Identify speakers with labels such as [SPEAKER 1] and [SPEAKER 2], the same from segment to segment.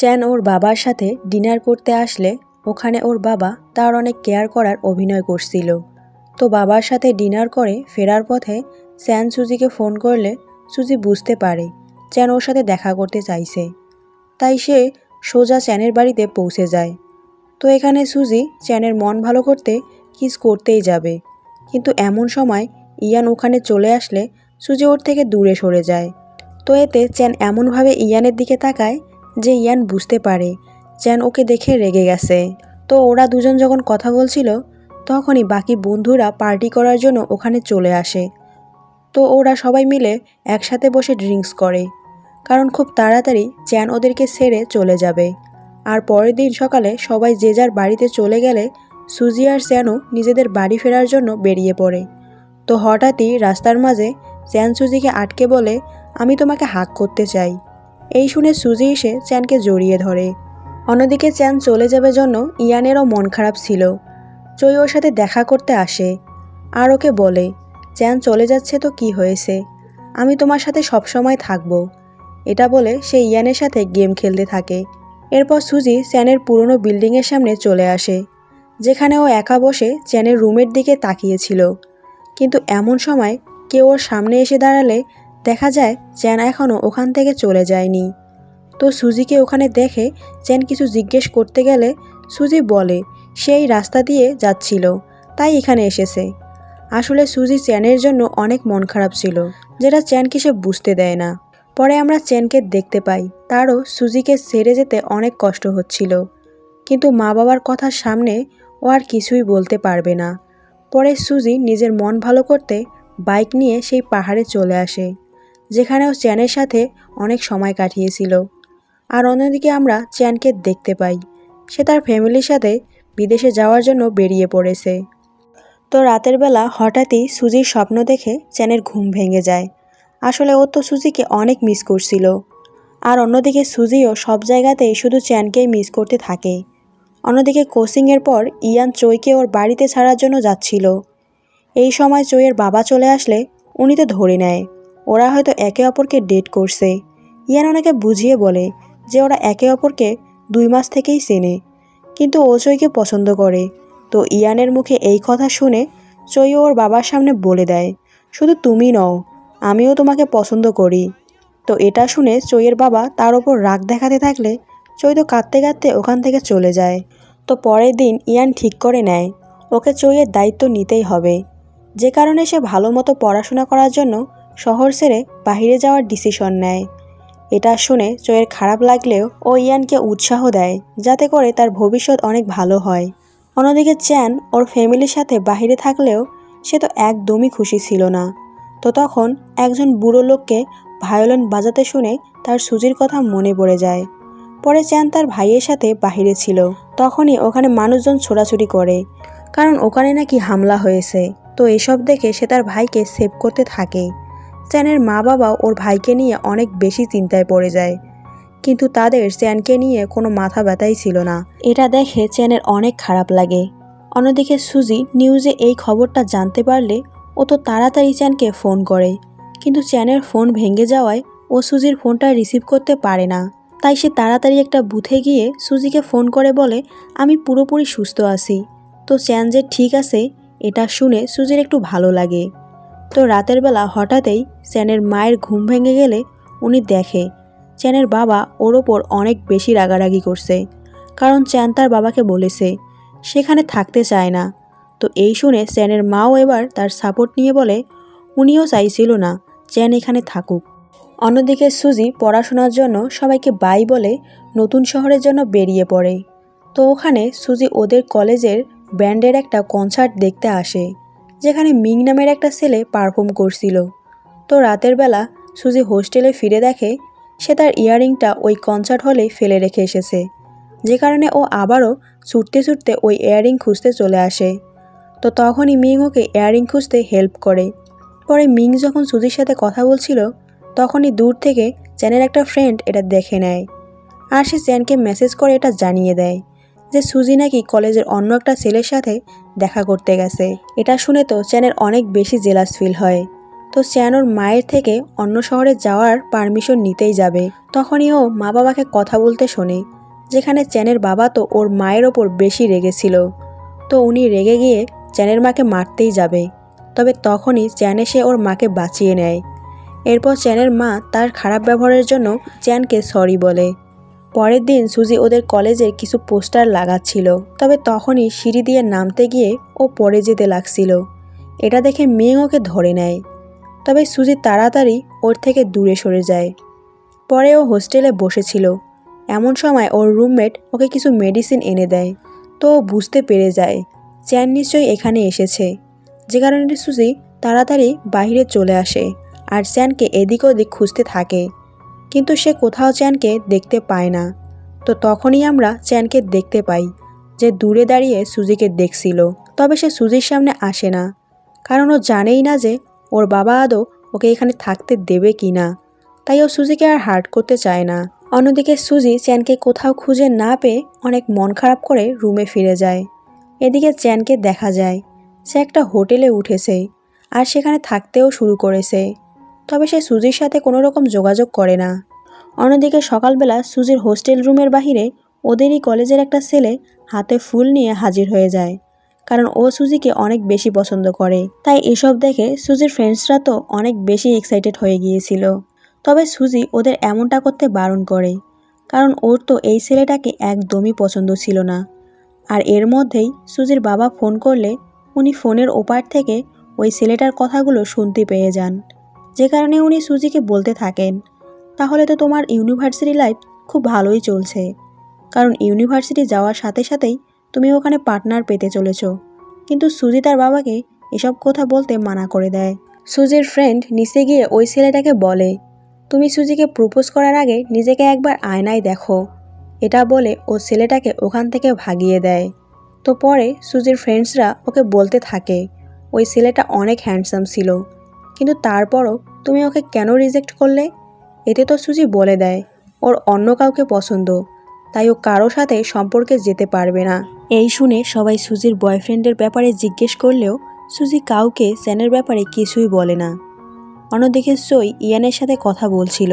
[SPEAKER 1] চ্যান ওর বাবার সাথে ডিনার করতে আসলে ওখানে ওর বাবা তার অনেক কেয়ার করার অভিনয় করছিল। তো বাবার সাথে ডিনার করে ফেরার পথে চ্যান সুজিকে ফোন করলে সুজি বুঝতে পারে চ্যান ওর সাথে দেখা করতে চাইছে। তাই সে সোজা চ্যানের বাড়িতে পৌঁছে যায়। তো এখানে সুজি চ্যানের মন ভালো করতে কিস করতেই যাবে। কিন্তু এমন সময় ইয়ান ওখানে চলে আসলে সুজি ওর থেকে দূরে সরে যায়। তো এতে চ্যান এমনভাবে ইয়ানের দিকে তাকায় যে ইয়ান বুঝতে পারে চ্যান ওকে দেখে রেগে গেছে। তো ওরা দুজন যখন কথা বলছিল, তখনই বাকি বন্ধুরা পার্টি করার জন্য ওখানে চলে আসে। তো ওরা সবাই মিলে একসাথে বসে ড্রিঙ্কস করে, কারণ খুব তাড়াতাড়ি চ্যান ওদেরকে ছেড়ে চলে যাবে। আর পরের দিন সকালে সবাই যে যার বাড়িতে চলে গেলে, সুজি আর চ্যানও নিজেদের বাড়ি ফেরার জন্য বেরিয়ে পড়ে। তো হঠাৎই রাস্তার মাঝে চ্যান সুজিকে আটকে বলে, আমি তোমাকে হাক করতে চাই। এই শুনে সুজি এসে চ্যানকে জড়িয়ে ধরে। অন্যদিকে চ্যান চলে যাবে জন্য ইয়ানেরও মন খারাপ ছিল। চই ওর সাথে দেখা করতে আসে। আর ওকে বলে, চ্যান চলে যাচ্ছে তো কি হয়েছে? আমি তোমার সাথে সবসময় থাকব। এটা বলে সে ইয়ানের সাথে গেম খেলতে থাকে। এরপর সুজি চ্যানের পুরনো বিল্ডিংয়ের সামনে চলে আসে, যেখানে ও একা বসে চ্যানের রুমের দিকে তাকিয়েছিল। কিন্তু এমন সময় কেউ ওর সামনে এসে দাঁড়ালে দেখা যায় চ্যান এখনও ওখান থেকে চলে যায়নি। তো সুজিকে ওখানে দেখে চ্যান কিছু জিজ্ঞেস করতে গেলে সুজি বলে, সেই রাস্তা দিয়ে যাচ্ছিল, তাই এখানে এসেছে। আসলে সুজি চ্যানের জন্য অনেক মন খারাপ ছিল, যেটা চ্যানকে সে বুঝতে দেয় না। পরে আমরা চ্যানকে দেখতে পাই, তারও সুজিকে ছেড়ে যেতে অনেক কষ্ট হচ্ছিল। কিন্তু মা বাবার কথার সামনে ও আর কিছুই বলতে পারবে না। পরে সুজি নিজের মন ভালো করতে বাইক নিয়ে সেই পাহাড়ে চলে আসে। যেখানেও চ্যানের সাথে অনেক সময় কাটিয়েছিল। আর অন্যদিকে আমরা চ্যানকে দেখতে পাই। সে তার ফ্যামিলির সাথে বিদেশে যাওয়ার জন্য বেরিয়ে পড়েছে। তো রাতের বেলা হঠাৎই সুজির স্বপ্ন দেখে চ্যানের ঘুম ভেঙে যায়। আসলে ও তো সুজিকে অনেক মিস করছিল। আর অন্যদিকে সুজিও সব জায়গাতেই শুধু চ্যানকেই মিস করতে থাকে। অন্যদিকে কোচিংয়ের পর ইয়ান চৈকে ওর বাড়িতে ছাড়ার জন্য যাচ্ছিল। এই সময় চইয়ের বাবা চলে আসলে উনি তো ধরে নেয়। ওরা হয়তো একে অপরকে ডেট করছে। ইয়ান ওনাকে বুঝিয়ে বলে যে ওরা একে অপরকে দুই মাস থেকেই চেনে, কিন্তু ও চইকে পছন্দ করে। তো ইয়ানের মুখে এই কথা শুনে চই ওর বাবার সামনে বলে দেয়, শুধু তুমি নও, আমিও তোমাকে পছন্দ করি। তো এটা শুনে চইয়ের বাবা তার ওপর রাগ দেখাতে থাকলে চই তো কাঁদতে কাঁদতে ওখান থেকে চলে যায়। তো পরের দিন ইয়ান ঠিক করে নেয়, ওকে চইয়ের দায়িত্ব নিতেই হবে। যে কারণে সে ভালো মতো পড়াশোনা করার জন্য শহর ছেড়ে বাহিরে যাওয়ার ডিসিশন নেয়। এটা শুনে চইয়ের খারাপ লাগলেও ও ইয়ানকে উৎসাহ দেয়, যাতে করে তার ভবিষ্যৎ অনেক ভালো হয়। অন্যদিকে চ্যান ওর ফ্যামিলির সাথে বাহিরে থাকলেও সে তো একদমই খুশি ছিল না। তো তখন একজন বুড়ো লোককে ভায়োলিন বাজাতে শুনে তার সুজির কথা মনে পড়ে যায়। পরে চ্যান তার ভাইয়ের সাথে বাহিরে ছিল। তখনই ওখানে মানুষজন ছোড়াছুড়ি করে, কারণ ওখানে নাকি হামলা হয়েছে। তো এসব দেখে সে তার ভাইকে সেভ করতে থাকে। চ্যানের মা বাবা ওর ভাইকে নিয়ে অনেক বেশি চিন্তায় পড়ে যায়। কিন্তু তাদের চ্যানকে নিয়ে কোনো মাথা ব্যথাই ছিল না। এটা দেখে চ্যানের অনেক খারাপ লাগে। অন্যদিকে সুজি নিউজে এই খবরটা জানতে পারলে ও তো তাড়াতাড়ি চ্যানকে ফোন করে। কিন্তু চ্যানের ফোন ভেঙে যাওয়ায় ও সুজির ফোনটা রিসিভ করতে পারে না। তাই সে তাড়াতাড়ি একটা বুথে গিয়ে সুজিকে ফোন করে বলে, আমি পুরোপুরি সুস্থ আছি। তো চ্যান যে ঠিক আছে, এটা শুনে সুজির একটু ভালো লাগে। তো রাতের বেলা হঠাৎই চ্যানের মায়ের ঘুম ভেঙে গেলে উনি দেখে, চ্যানের বাবা ওর ওপর অনেক বেশি রাগারাগি করছে। কারণ চ্যান তার বাবাকে বলেছে, সেখানে থাকতে চায় না। তো এই শুনে চ্যানের মাও এবার তার সাপোর্ট নিয়ে বলে, উনিও চাইছিল না চ্যান এখানে থাকুক। অন্যদিকে সুজি পড়াশোনার জন্য সবাইকে বাই বলে নতুন শহরের জন্য বেরিয়ে পড়ে। তো ওখানে সুজি ওদের কলেজের ব্যান্ডের একটা কনসার্ট দেখতে আসে। যেখানে মিং নামের একটা ছেলে পারফর্ম করছিল। তো রাতের বেলা সুজি হোস্টেলে ফিরে দেখে সে তার ইয়াররিংটা ওই কনসার্ট হলে ফেলে রেখে এসেছে, যে কারণে ও আবারও ছুটতে ছুটতে ওই ইয়াররিং খুঁজতে চলে আসে। তো তখনই মিং ওকে ইয়াররিং খুঁজতে হেল্প করে। পরে মিং যখন সুজির সাথে কথা বলছিল, তখনই দূর থেকে চ্যানের একটা ফ্রেন্ড এটা দেখে নেয়। আর সে চ্যানকে মেসেজ করে এটা জানিয়ে দেয়। যে সুজি নাকি কলেজের অন্য একটা ছেলের সাথে দেখা করতে গেছে। এটা শুনে তো চ্যানের অনেক বেশি জেলাস ফিল হয়। তো চ্যান ওর মায়ের থেকে অন্য শহরে যাওয়ার পারমিশন নিতেই যাবে। তখনই ও মা বাবাকে কথা বলতে শোনে, যেখানে চ্যানের বাবা তো ওর মায়ের ওপর বেশি রেগেছিল। তো উনি রেগে গিয়ে চ্যানের মাকে মারতেই যাবে। তবে তখনই চ্যান এসে ওর মাকে বাঁচিয়ে নেয়। এরপর চ্যানের মা তার খারাপ ব্যবহারের জন্য চ্যানকে সরি বলে। পরের দিন সুজি ওদের কলেজে কিছু পোস্টার লাগাচ্ছিল, তবে তখনই সিঁড়ি দিয়ে নামতে গিয়ে ও পড়ে যেতে লাগছিল। এটা দেখে মেয়ে ওকে ধরে নেয়, তবে সুজি তাড়াতাড়ি ওর থেকে দূরে সরে যায়। পরে ও হোস্টেলে বসেছিল। এমন সময় ওর রুমমেট ওকে কিছু মেডিসিন এনে দেয়। তো ও বুঝতে পেরে যায়, চ্যান নিশ্চয়ই এখানে এসেছে। যে কারণে সুজি তাড়াতাড়ি বাইরে চলে আসে, আর চ্যানকে এদিক ওদিক খুঁজতে থাকে। কিন্তু সে কোথাও চ্যানকে দেখতে পায় না। তো তখনই আমরা চ্যানকে দেখতে পাই, যে দূরে দাঁড়িয়ে সুজিকে দেখছিল। তবে সে সুজির সামনে আসে না, কারণ ও জানেই না যে ওর বাবা আদৌ ওকে এখানে থাকতে দেবে কি না। তাই ও সুজিকে আর হার্ট করতে চায় না। অন্যদিকে সুজি চ্যানকে কোথাও খুঁজে না পেয়ে অনেক মন খারাপ করে রুমে ফিরে যায়। এদিকে চ্যানকে দেখা যায়, সে একটা হোটেলে উঠেছে আর সেখানে থাকতেও শুরু করেছে। তবে সে সুজির সাথে কোনো রকম যোগাযোগ করে না। অন্যদিকে সকালবেলা সুজির হোস্টেল রুমের বাহিরে ওদেরই কলেজের একটা ছেলে হাতে ফুল নিয়ে হাজির হয়ে যায়, কারণ ও সুজিকে অনেক বেশি পছন্দ করে। তাই এসব দেখে সুজির ফ্রেন্ডসরা তো অনেক বেশি এক্সাইটেড হয়ে গিয়েছিল। তবে সুজি ওদের এমনটা করতে বারণ করে, কারণ ওর তো এই ছেলেটাকে একদমই পছন্দ ছিল না। আর এর মধ্যেই সুজির বাবা ফোন করলে উনি ফোনের ওপার থেকে ওই ছেলেটার কথাগুলো শুনতে পেয়ে যান। যে কারণে উনি সুজিকে বলতে থাকেন, তাহলে তো তোমার ইউনিভার্সিটি লাইফ খুব ভালোই চলছে। কারণ ইউনিভার্সিটি যাওয়ার সাথে সাথেই তুমি ওখানে পার্টনার পেতে চলেছ। কিন্তু সুজি তার বাবাকে এসব কথা বলতে মানা করে দেয়। সুজির ফ্রেন্ড নিচে গিয়ে ওই ছেলেটাকে বলে, তুমি সুজিকে প্রপোজ করার আগে নিজেকে একবার আয়নায় দেখো। এটা বলে ও ছেলেটাকে ওখান থেকে ভাগিয়ে দেয়। তো পরে সুজির ফ্রেন্ডসরা ওকে বলতে থাকে, ওই ছেলেটা অনেক হ্যান্ডসাম ছিল। কিন্তু তারপরও তুমি ওকে কেন রিজেক্ট করলে? এতে তো সুজি বলে দেয়, ওর অন্য কাউকে পছন্দ। তাই ও কারও সাথে সম্পর্কে যেতে পারবে না। এই শুনে সবাই সুজির বয়ফ্রেন্ডের ব্যাপারে জিজ্ঞেস করলেও সুজি কাউকে স্যানের ব্যাপারে কিছুই বলে না। অন্যদিকে চই ইয়ানের সাথে কথা বলছিল।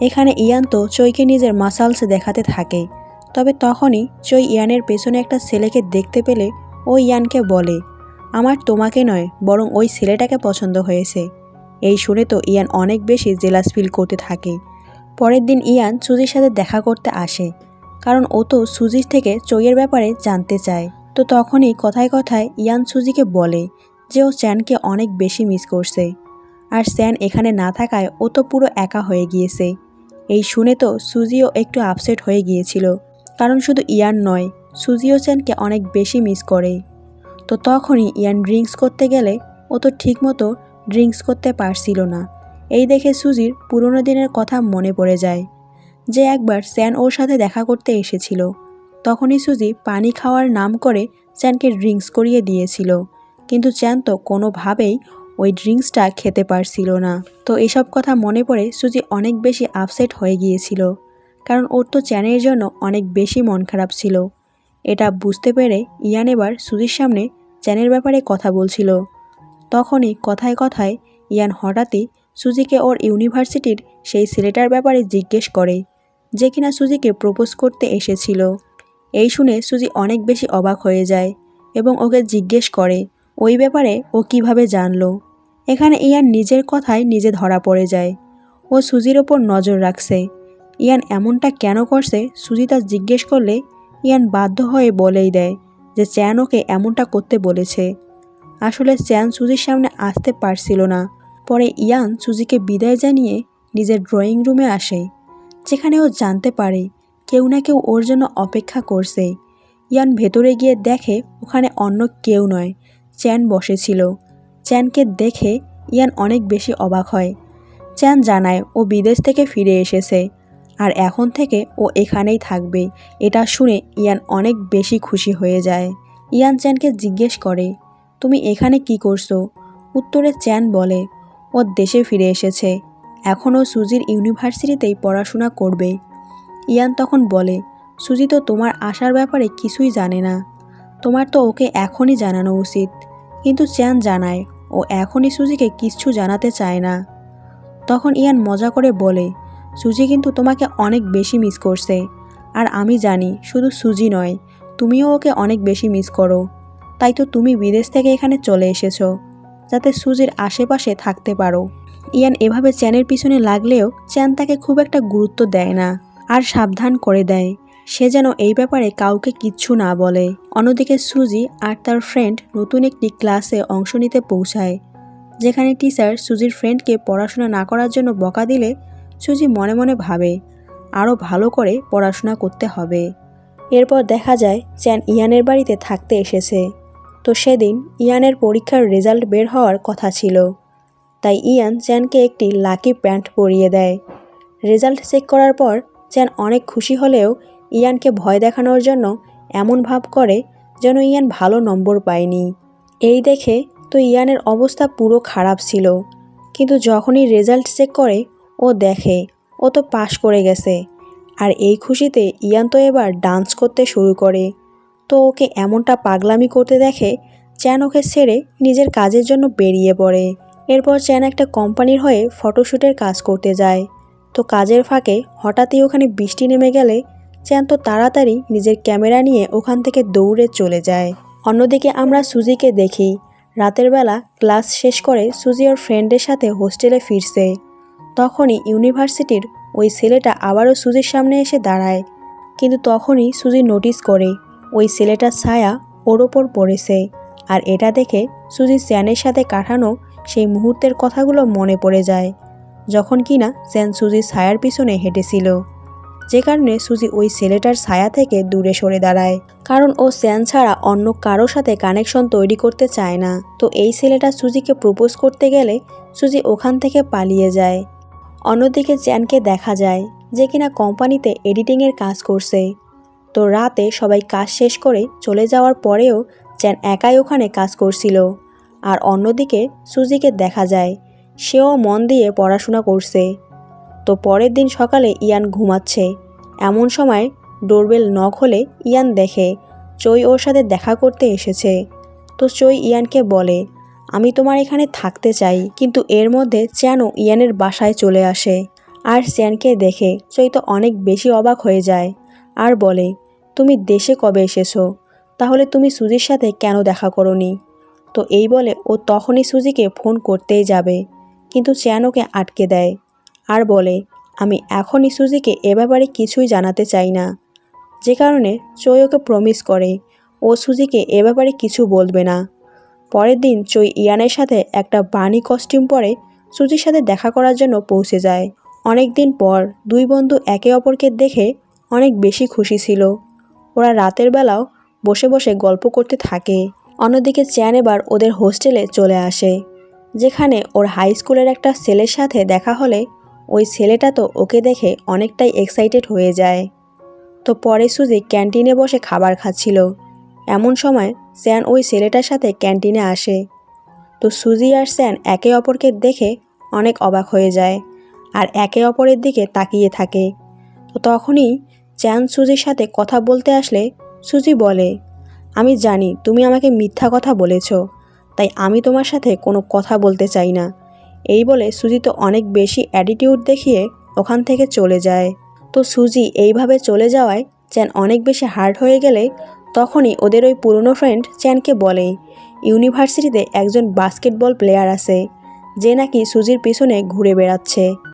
[SPEAKER 1] এখানে ইয়ান তো চইকে নিজের মাসালস দেখাতে থাকে। তবে তখনই চই ইয়ানের পেছনে একটা ছেলেকে দেখতে পেলে ও ইয়ানকে বলে আমার তোমাকে নয়, বরং ওই ছেলেটাকে পছন্দ হয়েছে। এই শুনে তো ইয়ান অনেক বেশি জেলাস ফিল করতে থাকে। পরের দিন ইয়ান সুজির সাথে দেখা করতে আসে, কারণ ও তো সুজির থেকে চইয়ের ব্যাপারে জানতে চায়। তো তখনই কথায় কথায় ইয়ান সুজিকে বলে যে ও চ্যানকে অনেক বেশি মিস করছে। আর স্যান এখানে না থাকায় ও তো পুরো একা হয়ে গিয়েছে। এই শুনে তো সুজিও একটু আপসেট হয়ে গিয়েছিল, কারণ শুধু ইয়ান নয়, সুজিও চ্যানকে অনেক বেশি মিস করে। তো তখনই ইয়ান ড্রিঙ্কস করতে গেলে ও তো ঠিকমতো ড্রিঙ্কস করতে পারছিল না। এই দেখে সুজির পুরনো দিনের কথা মনে পড়ে যায়, যে একবার স্যান ওর সাথে দেখা করতে এসেছিল। তখনই সুজি পানি খাওয়ার নাম করে চ্যানকে ড্রিঙ্কস করিয়ে দিয়েছিল, কিন্তু চ্যান তো কোনোভাবেই ওই ড্রিঙ্কসটা খেতে পারছিল না। তো এসব কথা মনে পড়ে সুজি অনেক বেশি আপসেট হয়ে গিয়েছিল, কারণ ওর তো চ্যানের জন্য অনেক বেশি মন খারাপ ছিল। এটা বুঝতে পেরে ইয়ান এবার সুজির সামনে চ্যানের ব্যাপারে কথা বলছিল। তখনই কথায় কথায় ইয়ান হঠাৎই সুজিকে ওর ইউনিভার্সিটির সেই ছেলেটার ব্যাপারে জিজ্ঞেস করে, যে কিনা সুজিকে প্রপোজ করতে এসেছিল। এই শুনে সুজি অনেক বেশি অবাক হয়ে যায় এবং ওকে জিজ্ঞেস করে, ওই ব্যাপারে ও কীভাবে জানলো? এখানে ইয়ান নিজের কথায় নিজে ধরা পড়ে যায়। ও সুজির ওপর নজর রাখছে। ইয়ান এমনটা কেন করছে, সুজি তা জিজ্ঞেস করলে ইয়ান বাধ্য হয়ে বলেই দেয় যে চ্যান ওকে এমনটা করতে বলেছে। আসলে চ্যান সুজির সামনে আসতে পারছিল না। পরে ইয়ান সুজিকে বিদায় জানিয়ে নিজের ড্রয়িং রুমে আসে, যেখানে ও জানতে পারে কেউ না কেউ ওর জন্য অপেক্ষা করছে। ইয়ান ভেতরে গিয়ে দেখে ওখানে অন্য কেউ নয়, চ্যান বসেছিল। চ্যানকে দেখে ইয়ান অনেক বেশি অবাক হয়। চ্যান জানায় ও বিদেশ থেকে ফিরে এসেছে। আর এখন থেকে ও এখানেই থাকবে। এটা শুনে ইয়ান অনেক বেশি খুশি হয়ে যায়। ইয়ান চ্যানকে জিজ্ঞেস করে, তুমি এখানে কি করছ? উত্তরে চ্যান বলে, ও দেশে ফিরে এসেছে। এখনও সুজির ইউনিভার্সিটিতেই পড়াশোনা করবে। ইয়ান তখন বলে, সুজি তো তোমার আসার ব্যাপারে কিছুই জানে না। তোমার তো ওকে এখনই জানানো উচিত। কিন্তু চ্যান জানায়, ও এখনই সুজিকে কিচ্ছু জানাতে চায় না। তখন ইয়ান মজা করে বলে সুজি কিন্তু তোমাকে অনেক বেশি মিস করছে। আর আমি জানি, শুধু সুজি নয়, তুমিও ওকে অনেক বেশি মিস করো। তাই তো তুমি বিদেশ থেকে এখানে চলে এসেছ, যাতে সুজির আশেপাশে থাকতে পারো। ইয়ান, এভাবে চ্যানের পিছনে লাগলেও চ্যান তাকে খুব একটা গুরুত্ব দেয় না, আর সাবধান করে দেয়। সে যেন এই ব্যাপারে কাউকে কিচ্ছু না বলে। অন্যদিকে সুজি আর তার ফ্রেন্ড নতুন একটি ক্লাসে অংশ নিতে পৌঁছায়, যেখানে টিচার সুজির ফ্রেন্ডকে পড়াশোনা না করার জন্য বকা দিলে সুজি মনে মনে ভাবে আরও ভালো করে পড়াশোনা করতে হবে। এরপর দেখা যায়, চ্যান ইয়ানের বাড়িতে থাকতে এসেছে। তো সেদিন ইয়ানের পরীক্ষার রেজাল্ট বের হওয়ার কথা ছিল। তাই ইয়ান চ্যানকে একটি লাকি প্যান্ট পরিয়ে দেয়। রেজাল্ট চেক করার পর চ্যান অনেক খুশি হলেও ইয়ানকে ভয় দেখানোর জন্য এমন ভাব করে যেন ইয়ান ভালো নম্বর পায়নি। এই দেখে তো ইয়ানের অবস্থা পুরো খারাপ ছিল। কিন্তু যখনই রেজাল্ট চেক করে ও দেখে, ও তো পাশ করে গেছে। আর এই খুশিতে ইয়ান তো এবার ডান্স করতে শুরু করে। তো ওকে এমনটা পাগলামি করতে দেখে চ্যান ওকে ছেড়ে নিজের কাজের জন্য বেরিয়ে পড়ে। এরপর চ্যান একটা কোম্পানির হয়ে ফটোশ্যুটের কাজ করতে যায়। তো কাজের ফাঁকে হঠাৎই ওখানে বৃষ্টি নেমে গেলে চ্যান তো তাড়াতাড়ি নিজের ক্যামেরা নিয়ে ওখান থেকে দৌড়ে চলে যায়। অন্যদিকে আমরা সুজিকে দেখি। রাতের বেলা ক্লাস শেষ করে সুজি ওর ফ্রেন্ডের সাথে হোস্টেলে ফিরছে। তখনই ইউনিভার্সিটির ওই ছেলেটা আবারও সুজির সামনে এসে দাঁড়ায়। কিন্তু তখনই সুজি নোটিস করে, ওই ছেলেটার ছায়া ওর ওপর পড়েছে। আর এটা দেখে সুজি স্যানের সাথে কাটানো সেই মুহূর্তের কথাগুলো মনে পড়ে যায়, যখন কিনা স্যান সুজির ছায়ার পিছনে হেঁটেছিল। যে কারণে সুজি ওই ছেলেটার ছায়া থেকে দূরে সরে দাঁড়ায়। কারণ ও স্যান ছাড়া অন্য কারোর সাথে কানেকশন তৈরি করতে চায় না। তো এই ছেলেটা সুজিকে প্রপোজ করতে গেলে সুজি ওখান থেকে পালিয়ে যায়। অন্যদিকে চ্যানকে দেখা যায় যে কিনা কোম্পানিতে এডিটিংয়ের কাজ করছে। তো রাতে সবাই কাজ শেষ করে চলে যাওয়ার পরেও চ্যান একাই ওখানে কাজ করছিল। আর অন্যদিকে সুজিকে দেখা যায়, সেও মন দিয়ে পড়াশোনা করছে। তো পরের দিন সকালে ইয়ান ঘুমাচ্ছে। এমন সময় ডোরবেল নক হলে ইয়ান দেখে, চই ওর সাথে দেখা করতে এসেছে। তো চই ইয়ানকে বলে আমি তোমার এখানে থাকতে চাই, কিন্তু এর মধ্যে চ্যানও ইয়ানের বাসায় চলে আসে। আর চ্যানকে দেখে চই তো অনেক বেশি অবাক হয়ে যায় আর বলে, তুমি দেশে কবে এসেছ? তাহলে তুমি সুজির সাথে কেন দেখা করনি? তো এই বলে ও তখনই সুজিকে ফোন করতেই যাবে, কিন্তু চ্যান ওকে আটকে দেয় আর বলে, আমি এখনই সুজিকে এ ব্যাপারে কিছুই জানাতে চাই না। যে কারণে চই ওকে প্রমিস করে, ও সুজিকে এ ব্যাপারে কিছু বলবে না। পরের দিন চই ইয়ানের সাথে একটা বানি কস্টিউম পরে সুজির সাথে দেখা করার জন্য পৌঁছে যায়। অনেক দিন পর দুই বন্ধু একে অপরকে দেখে অনেক বেশি খুশি ছিল। ওরা রাতের বেলাও বসে বসে গল্প করতে থাকে। অন্যদিকে চ্যান এবার ওদের হোস্টেলে চলে আসে। যেখানে ওর হাই স্কুলের একটা ছেলের সাথে দেখা হলে ওই ছেলেটা তো ওকে দেখে অনেকটাই এক্সাইটেড হয়ে যায়। তো পরে সুজি ক্যান্টিনে বসে খাবার খাচ্ছিল। এমন সময় স্যান ওই ছেলেটার সাথে ক্যান্টিনে আসে। তো সুজি আর স্যান একে অপরকে দেখে অনেক অবাক হয়ে যায় আর একে অপরের দিকে তাকিয়ে থাকে। তো তখনই চ্যান সুজির সাথে কথা বলতে আসলে সুজি বলে, আমি জানি তুমি আমাকে মিথ্যা কথা বলেছ, তাই আমি তোমার সাথে কোনো কথা বলতে চাই না। এই বলে সুজি তো অনেক বেশি অ্যাটিটিউড দেখিয়ে ওখান থেকে চলে যায়। তো সুজি এইভাবে চলে যাওয়ায় চ্যান অনেক বেশি হার্ড হয়ে গেলে তখনই ওদের ওই পুরনো ফ্রেন্ড চ্যানকে বলে ইউনিভার্সিটিতে একজন বাস্কেটবল প্লেয়ার আছে, যে নাকি সুজির পিছনে ঘুরে বেড়াচ্ছে।